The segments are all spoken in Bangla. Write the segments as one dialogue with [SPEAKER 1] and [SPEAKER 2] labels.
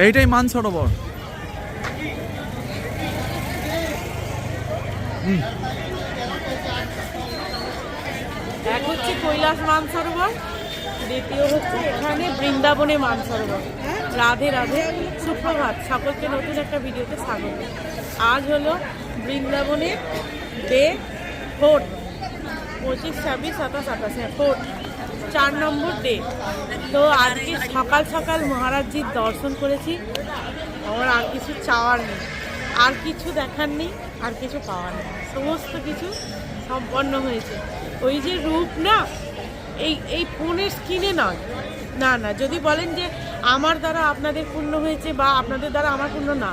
[SPEAKER 1] এইটাই মানসরোবর
[SPEAKER 2] এক হচ্ছে কৈলাস মানসরোবর দ্বিতীয় হচ্ছে এখানে বৃন্দাবনে মানসরোবর রাধে রাধে, সুপ্রভাত, সকলকে নতুন একটা ভিডিওতে স্বাগত। আজ হলো বৃন্দাবনের ডে ফোর্থ পঁচিশ, ছাব্বিশ, সাতাশ, আঠাশ হ্যাঁ ফোর্থ চার নম্বর ডে তো আজকে সকাল সকাল মহারাজজির দর্শন করেছি। আমার আর কিছু চাওয়ার নেই। আর কিছু দেখার নেই, আর কিছু পাওয়ার নেই। সমস্ত কিছু সম্পন্ন হয়েছে। ওই যে রূপ না, এই এই ফোনের স্ক্রিনে নয়। না না, যদি বলেন যে আমার দ্বারা আপনাদের পূর্ণ হয়েছে বা আপনাদের দ্বারা আমার পূর্ণ না।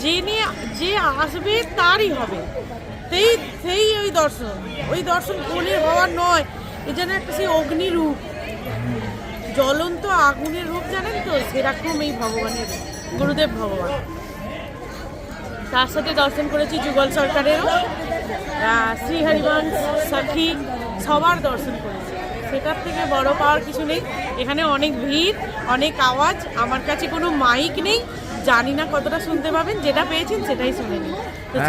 [SPEAKER 2] জেনে যে আসবে তারই হবে। সেই সেই ওই দর্শন। ওই দর্শন ফোনের হওয়ার নয়। এ যেন একটা সেই অগ্নিরূপ জ্বলন্ত আগুনের রূপ জানেন তো? সেরকম এই ভগবানের গুরুদেব ভগবান। তার সাথে দর্শন করেছি যুগল সরকারেরও। শ্রী হরিবংশ সখী সবার দর্শন করেছি। সেটার থেকে বড় পাওয়ার কিছু নেই। এখানে অনেক ভিড় অনেক আওয়াজ। আমার কাছে কোনো মাইক নেই। জানি না কতটা শুনতে পাবেন। যেটা পেয়েছেন সেটাই শুনে নিন।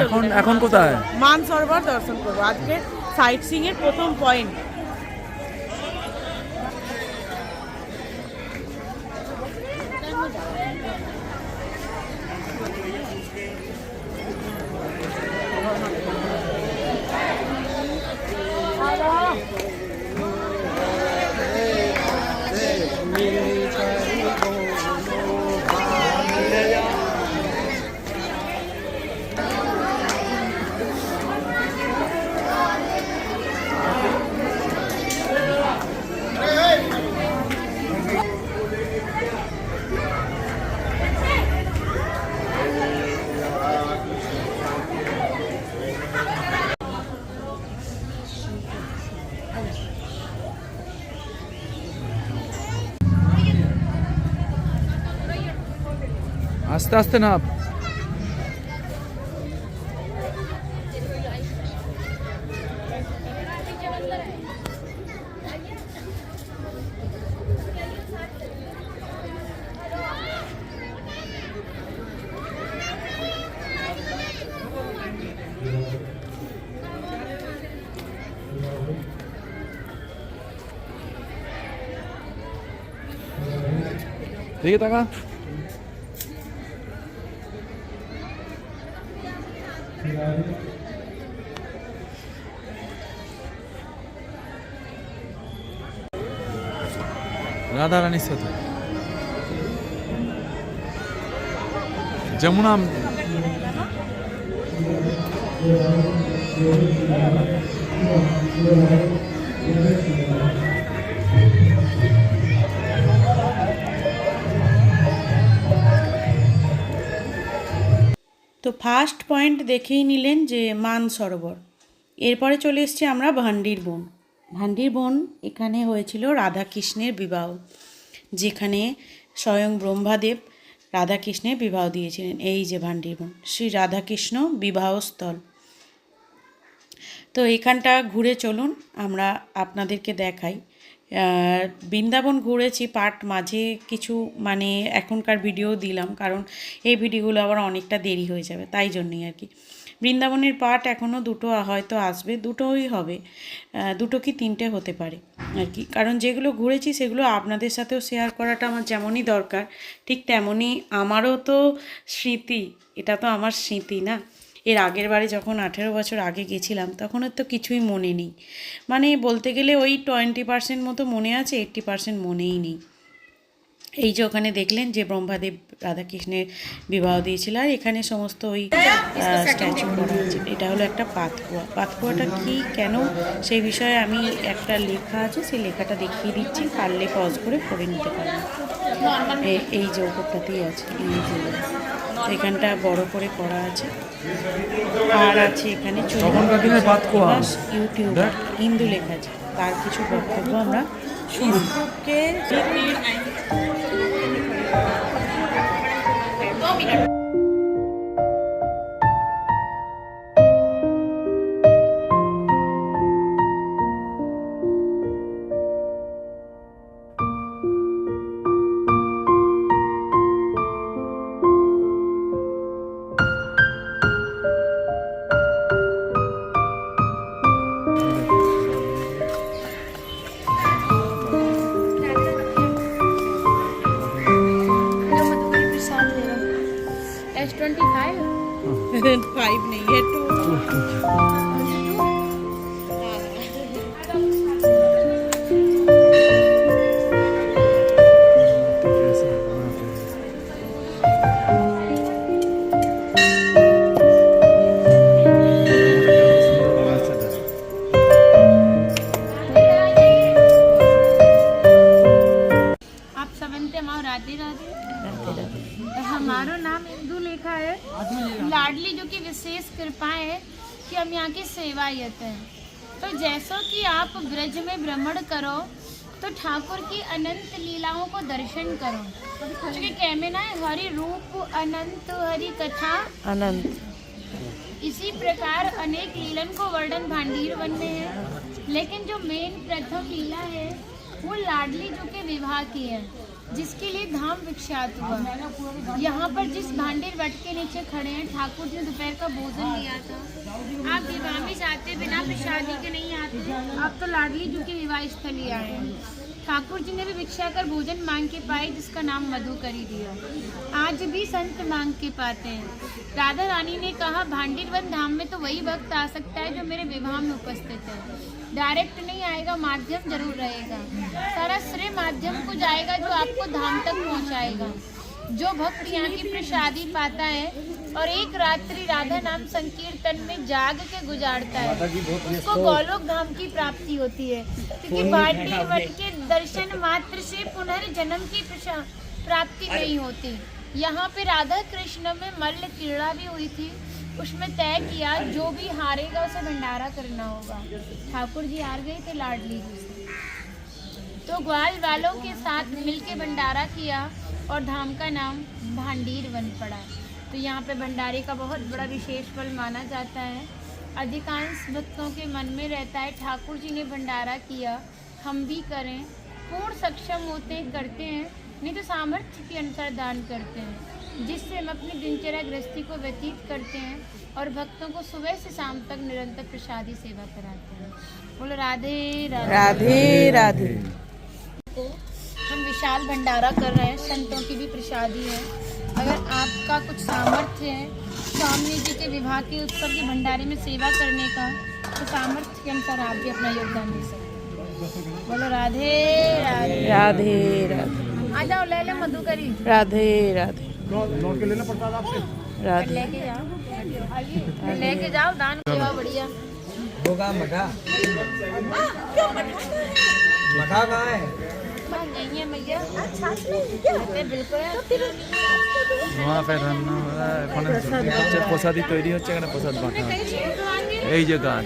[SPEAKER 1] এখন এখন কোথায়?
[SPEAKER 2] মান সরোবর দর্শন করব। আজকে সাইট সিং এর প্রথম পয়েন্ট Oh.
[SPEAKER 1] আস্তে আস্তে না দিকে তাকা রাধা রানীর সাথে যমুনা
[SPEAKER 2] তো ফার্স্ট পয়েন্ট দেখেই নিলেন যে মান সরোবর। এরপরে চলে এসেছি আমরা ভান্ডির বন। ভান্ডির বন এখানে হয়েছিল রাধাকৃষ্ণের বিবাহ, যেখানে স্বয়ং ব্রহ্মাদেব রাধাকৃষ্ণের বিবাহ দিয়েছিলেন। এই যে ভান্ডির বন, শ্রী রাধাকৃষ্ণ বিবাহস্থল তো এখানটা ঘুরে চলুন, আমরা আপনাদেরকে দেখাই। বৃন্দাবন ঘুরেছি পার্ট মাঝে কিছু মানে এখনকার ভিডিও দিলাম, কারণ এই ভিডিওগুলো আবার অনেকটা দেরি হয়ে যাবে, তাই জন্যই আর কি। বৃন্দাবনের পার্ট এখনও দুটো হয়তো আসবে, দুটোই হবে দুটো কি তিনটে হতে পারে আর কি। কারণ যেগুলো ঘুরেছি সেগুলো আপনাদের সাথেও শেয়ার করাটা আমার যেমনই দরকার, ঠিক তেমনই আমারও তো স্মৃতি, এটা তো আমার স্মৃতি না? এর আগের বারে যখন আঠেরো বছর আগে গেছিলাম তখন তো কিছুই মনে নেই। মানে বলতে গেলে ওই টোয়েন্টি পার্সেন্ট মতো মনে আছে এইট্টি পার্সেন্ট মনেই নেই। এই যে ওখানে দেখলেন যে ব্রহ্মাদেব রাধাকৃষ্ণের বিবাহ দিয়েছিল আর এখানে সমস্ত ওই স্ট্যাচু করা আছে এটা হলো একটা পাতকুয়া। পাতকুয়াটা কি কেন সেই বিষয়ে আমি একটা লেখা আছে সেই লেখাটা দেখিয়ে দিচ্ছি। পারলে পজ করে পড়ে নিতে পারবেন এই- যে ওপরটাতেই আছে এই যে। এখানটা বড় করে করা আছে। আর আছে এখানে ইউটিউব হিন্দু লেখা আছে। তার কিছু বক্তব্য আমরা শুনি
[SPEAKER 3] राधे राधे। हमारो नाम इंदु लेखा है। लाडली जो कि विशेष कृपा है कि हम यहाँ की सेवायत हैं। तो जैसो कि आप ब्रज में भ्रमण करो तो ठाकुर की अनंत लीलाओं को दर्शन करो। क्योंकि कहमे ना है हरि रूप अनंत हरि कथा।
[SPEAKER 2] अनंत।
[SPEAKER 3] इसी प्रकार अनेक लीलन को वर्णन भांडीर वन में है। लेकिन जो मेन प्रथम लीला है वो लाडली जो के विवाह की है। जिसके लिए धाम विख्यात हुआ। यहाँ पर जिस भांडीर वट के नीचे खड़े हैं, ठाकुर जी ने दोपहर का भोजन लिया था। आप विवाह में जाते बिना प्रसादी के नहीं आते। आप तो लाडली जी के विवाह स्थल आए हैं। ठाकुर जी ने भी भिक्षा कर भोजन मांग के पाए, जिसका नाम मधु करी दिया। आज भी संत मांग के पाते हैं। राधा रानी ने कहा भांडीरवन धाम में तो वही वक्त आ सकता है जो मेरे विवाह में उपस्थित है। डायरेक्ट नहीं आएगा माध्यम ज़रूर रहेगा। सारा श्रेय माध्यम को जाएगा जो आपको धाम तक पहुंचाएगा। जो भक्त यहाँ की प्रसादी पाता है और एक रात्रि राधा नाम संकीर्तन में जाग के गुजारता है उसको गोलोक धाम की प्राप्ति होती है। क्योंकि भाटी वट के दर्शन मात्र से पुनर्जन्म की प्राप्ति नहीं होती। यहाँ पे राधा कृष्ण में मल्ल क्रीड़ा भी हुई थी। उसमें तय किया, जो भी हारेगा उसे भंडारा करना होगा। ठाकुर जी हार गए थे लाडली जी से तो ग्वाल वालों के साथ मिलके भंडारा किया और धाम का नाम भांडीर बन पड़ा। तो यहाँ पे भंडारे का बहुत बड़ा विशेष फल माना जाता है। अधिकांश भक्तों के मन में रहता है, ठाकुर जी ने भंडारा किया। हम भी करें, पूर्ण सक्षम होते, करते हैं, नहीं तो सामर्थ्य के अनुसार दान करते हैं। जिससे हम अपनी दिनचर्या गृहस्थी को व्यतीत करते हैं और भक्तों को सुबह से शाम तक निरंतर प्रसादी सेवा कराते हैं। बोलो राधे राधे।
[SPEAKER 2] राधे राधे।
[SPEAKER 3] को हम विशाल भंडारा कर रहे हैं। संतों की भी प्रसादी है। अगर आपका कुछ सामर्थ्य है स्वामी जी के विवाह के उत्सव के भंडारे में सेवा करने का तो सामर्थ्य के अनुसार आप भी अपना योगदान दे सकते हैं। बोलो राधे राधे।
[SPEAKER 2] राधे राधे।
[SPEAKER 3] आ जाओ ले ले मधुकरी।
[SPEAKER 2] राधे राधे। राधे
[SPEAKER 3] लेके जाओ लेके जाओ दान सेवा बढ़िया
[SPEAKER 4] होगा मठा मठा कहाँ है
[SPEAKER 3] बन गई है मैया अरे बिल्कुल
[SPEAKER 1] নোয়া রান্না ওখানে হচ্ছে প্রসাদি তৈরি হচ্ছে এখানে প্রসাদ বাঁটা হয়। এই যে গাছ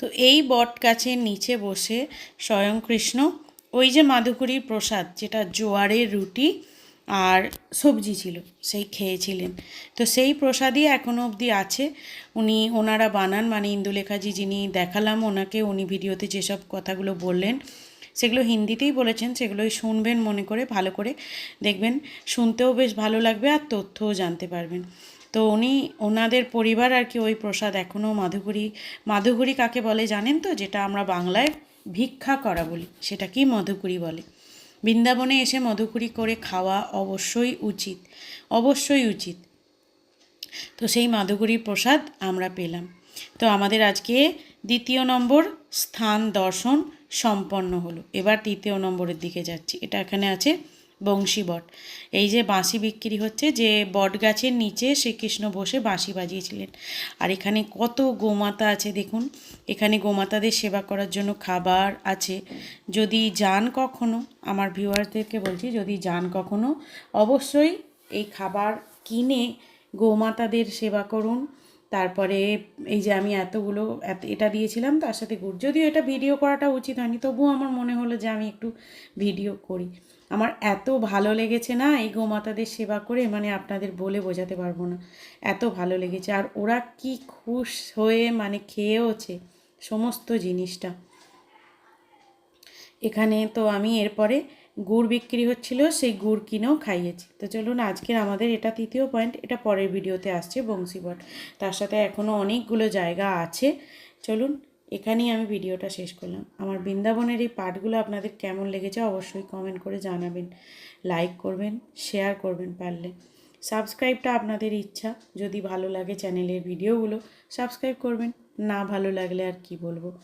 [SPEAKER 2] তো এই বট গাছের নিচে বসে স্বয়ং কৃষ্ণ ওই যে মাধুকরীর প্রসাদ, যেটা জোয়ারের রুটি আর সবজি ছিল, সেই খেয়েছিলেন। তো সেই প্রসাদই এখনও অবধি আছে। উনি ওনারা বানান মানে ইন্দুলেখাজি যিনি দেখালাম, ওনাকে উনি ভিডিওতে যেসব কথাগুলো বললেন, সেগুলো হিন্দিতেই বলেছেন, সেগুলোই শুনবেন মনে করে, ভালো করে দেখবেন। শুনতেও বেশ ভালো লাগবে আর তথ্যও জানতে পারবেন। তো উনি, ওনাদের পরিবার আর কি ওই প্রসাদ এখনও মাধুগুরি মাধুগুরি কাকে বলে জানেন তো? যেটা আমরা বাংলায় ভিক্ষা করা বলি, সেটাকেই মধুকুরি বলে। বৃন্দাবনে এসে মধুকুরি করে খাওয়া অবশ্যই উচিত অবশ্যই উচিত। তো সেই মাধুগুরির প্রসাদ আমরা পেলাম। তো আমাদের আজকে দ্বিতীয় নম্বর স্থান দর্শন সম্পন্ন হলো। এবার তৃতীয় নম্বরের দিকে যাচ্ছি। এটা এখানে আছে বংশী বট এই যে বাঁশি বিক্রি হচ্ছে যে বট গাছের নিচে শ্রীকৃষ্ণ বসে বাঁশি বাজিয়েছিলেন। আর এখানে কত গোমাতা আছে দেখুন। এখানে গোমাতাদের সেবা করার জন্য খাবার আছে। যদি যান কখনো, আমার ভিউয়ারদেরকে বলছি, যদি যান কখনো, অবশ্যই এই খাবার কিনে গোমাতাদের সেবা করুন। তারপরে এই যে আমি এতগুলো, এত, এটা দিয়েছিলাম, তার সাথে গুড়। যদিও এটা ভিডিও করাটা উচিত হয়নি, তবুও আমার মনে হলো যে আমি একটু ভিডিও করি। আমার এত ভালো লেগেছে না এই গোমাতাদের সেবা করে মানে আপনাদের বলে বোঝাতে পারব না। এত ভালো লেগেছে। আর ওরা কি খুশ হয়ে মানে খেয়েওছে সমস্ত জিনিসটা। এখানে তো আমি এরপরে গুড় বিক্রি হচ্ছিল, সেই গুড় কিনেও খাইয়েছি। তো চলুন, আজকের আমাদের এটা তৃতীয় পয়েন্ট, এটা পরের ভিডিওতে আসছে বংশীবট। তার সাথে এখনও অনেকগুলো জায়গা আছে। চলুন এখানেই আমি ভিডিওটা শেষ করলাম। আমার বৃন্দাবনের এই পার্টগুলো আপনাদের কেমন লেগেছে অবশ্যই কমেন্ট করে জানাবেন। লাইক করবেন শেয়ার করবেন পারলে। সাবস্ক্রাইবটা আপনাদের ইচ্ছা, যদি ভালো লাগে চ্যানেলের ভিডিওগুলো সাবস্ক্রাইব করবেন। না ভালো লাগলে আর কি বলব?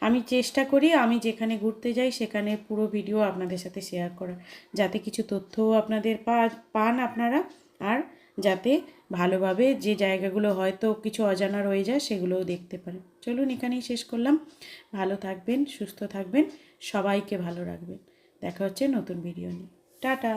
[SPEAKER 2] আমি চেষ্টা করি আমি যেখানে ঘুরতে যাই সেখানে পুরো ভিডিও আপনাদের সাথে শেয়ার করার। যাতে কিছু তথ্যও আপনাদের পা- পান আপনারা, আর যাতে ভালোভাবে যে জায়গাগুলো হয়তো কিছু অজানা রয়ে যায় সেগুলোও দেখতে পারেন চলুন এখানেই শেষ করলাম। ভালো থাকবেন, সুস্থ থাকবেন, সবাইকে ভালো রাখবেন। দেখা হচ্ছে নতুন ভিডিও নিয়ে। টাটা!